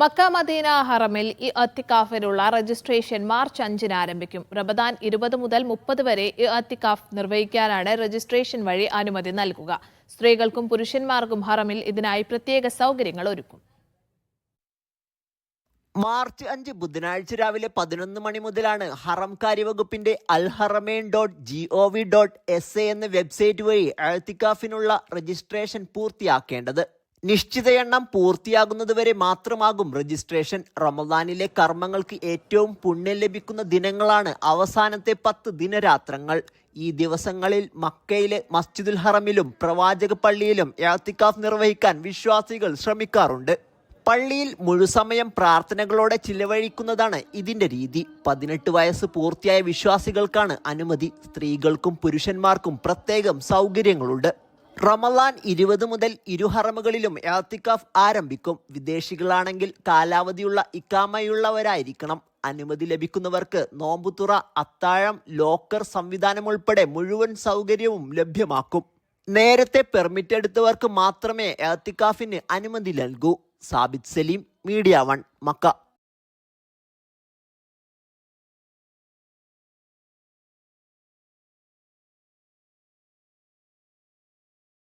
Mecca Medina ഹറമിൽ ഈ അത്തിക്കാഫിനുള്ള registration March അഞ്ചിന് ആരംഭിക്കും. റബദാൻ ഇരുപത് മുതൽ മുപ്പത് വരെ ഈ അത്തിക്കാഫ് നിർവഹിക്കാനാണ് രജിസ്ട്രേഷൻ വഴി അനുമതി നൽകുക. സ്ത്രീകൾക്കും പുരുഷന്മാർക്കും ഹറമിൽ ഇതിനായി പ്രത്യേക സൗകര്യങ്ങൾ ഒരുക്കും. മാർച്ച് അഞ്ച് ബുധനാഴ്ച രാവിലെ പതിനൊന്ന് മണി മുതലാണ് ഹറം കാര്യവകുപ്പിന്റെ Al Haramain dot G O V dot S A എന്ന വെബ്സൈറ്റ് വഴി എഴുത്തിക്കാഫിനുള്ള രജിസ്ട്രേഷൻ പൂർത്തിയാക്കേണ്ടത്. നിശ്ചിത എണ്ണം പൂർത്തിയാകുന്നതുവരെ മാത്രമാകും രജിസ്ട്രേഷൻ റമദാനിലെ കർമ്മങ്ങൾക്ക് ഏറ്റവും പുണ്യം ലഭിക്കുന്ന ദിനങ്ങളാണ് അവസാനത്തെ പത്ത് ദിനരാത്രങ്ങൾ. ഈ ദിവസങ്ങളിൽ മക്കയിലെ മസ്ജിദുൽ ഹറമിലും പ്രവാചക പള്ളിയിലും എഴുത്തിക്കാഫ് നിർവഹിക്കാൻ വിശ്വാസികൾ ശ്രമിക്കാറുണ്ട്. പള്ളിയിൽ മുഴുസമയം പ്രാർത്ഥനകളോടെ ചിലവഴിക്കുന്നതാണ് ഇതിന്റെ രീതി. പതിനെട്ട് വയസ്സ് പൂർത്തിയായ വിശ്വാസികൾക്കാണ് അനുമതി. സ്ത്രീകൾക്കും പുരുഷന്മാർക്കും പ്രത്യേകം സൗകര്യങ്ങളുണ്ട്. റമലാൻ ഇരുപത് മുതൽ ഇരുഹറമുകളിലും എത്തിക്കാഫ് ആരംഭിക്കും. വിദേശികളാണെങ്കിൽ കാലാവധിയുള്ള ഇക്കാമയുള്ളവരായിരിക്കണം. അനുമതി ലഭിക്കുന്നവർക്ക് നോമ്പുതുറ അത്താഴം ലോക്കർ സംവിധാനം ഉൾപ്പെടെ മുഴുവൻ സൗകര്യവും ലഭ്യമാക്കും. നേരത്തെ പെർമിറ്റ് എടുത്തവർക്ക് മാത്രമേ എത്തിക്കാഫിന് അനുമതി നൽകൂ. Sabith Saleem media one Makkah.